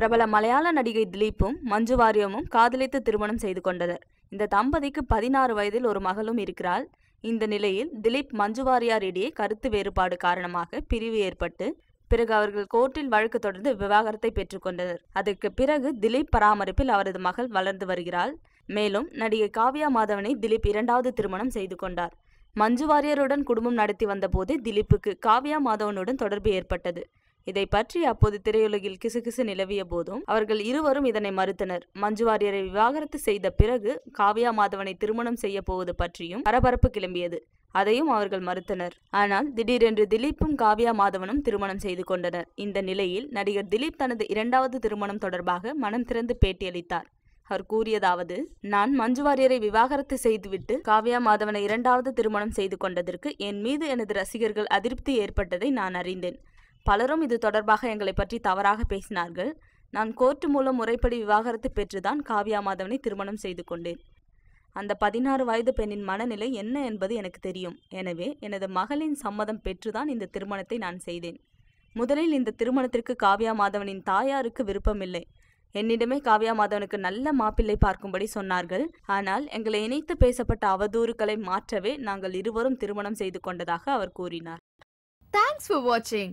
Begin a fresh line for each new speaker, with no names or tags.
பிரபல மலையாள நடிகை திலீப்பும் மஞ்சு வாரியமும் காதலித்து திருமணம் செய்து கொண்டனர். இந்த தம்பதிக்கு பதினாறு வயதில் ஒரு மகளும் இருக்கிறாள். இந்த நிலையில் திலீப் மஞ்சு வாரியார் இடையே கருத்து வேறுபாடு காரணமாக பிரிவு ஏற்பட்டு பிறகு அவர்கள் கோர்ட்டில் வழக்கு தொடர்ந்து விவாகரத்தை பெற்றுக்கொண்டனர் அதற்கு பிறகு திலீப் பராமரிப்பில் அவரது மகள் வளர்ந்து வருகிறாள். மேலும் நடிகை காவ்யா மாதவனை திலீப் இரண்டாவது திருமணம் செய்து கொண்டார். மஞ்சு வாரியருடன் குடும்பம் நடத்தி வந்தபோது திலீப்புக்கு காவ்யா மாதவனுடன் தொடர்பு ஏற்பட்டது. இதை பற்றி அப்போது திரையுலகில் கிசுகிசு நிலவிய போதும் அவர்கள் இருவரும் இதனை மறுத்தனர். மஞ்சு வாரியரை விவாகரத்து செய்த பிறகு காவியா மாதவனை திருமணம் செய்ய போவது பற்றியும் பரபரப்பு கிளம்பியது. அதையும் அவர்கள் மறுத்தனர். ஆனால் திடீரென்று திலீப்பும் காவ்யா மாதவனும் திருமணம் செய்து கொண்டனர். இந்த நிலையில் நடிகர் திலீப் தனது இரண்டாவது திருமணம் தொடர்பாக மனம் திறந்து பேட்டியளித்தார். அவர் கூறியதாவது நான் மஞ்சு வாரியரை விவாகரத்து செய்துவிட்டு காவ்யா மாதவனை இரண்டாவது திருமணம் செய்து கொண்டதற்கு என் மீது எனது ரசிகர்கள் அதிருப்தி ஏற்பட்டதை நான் அறிந்தேன். பலரும் இது தொடர்பாக எங்களை பற்றி தவறாக பேசினார்கள். நான் கோர்ட்டு மூலம் முறைப்படி விவாகரத்து பெற்றுதான் காவ்யா மாதவனை திருமணம் செய்து கொண்டேன். அந்த பதினாறு வயது பெண்ணின் மனநிலை என்ன என்பது எனக்கு தெரியும். எனவே எனது மகளின் சம்மதம் பெற்றுதான் இந்த திருமணத்தை நான் செய்தேன். முதலில் இந்த திருமணத்திற்கு காவ்யா மாதவனின் தாயாருக்கு விருப்பமில்லை. என்னிடமே காவ்யா மாதவனுக்கு நல்ல மாப்பிள்ளை பார்க்கும்படி சொன்னார்கள். ஆனால் எங்களை இணைத்து பேசப்பட்ட அவதூறுகளை மாற்றவே நாங்கள் இருவரும் திருமணம் செய்து கொண்டதாக அவர் கூறினார்.
தேங்க்ஸ் ஃபார் வாட்சிங்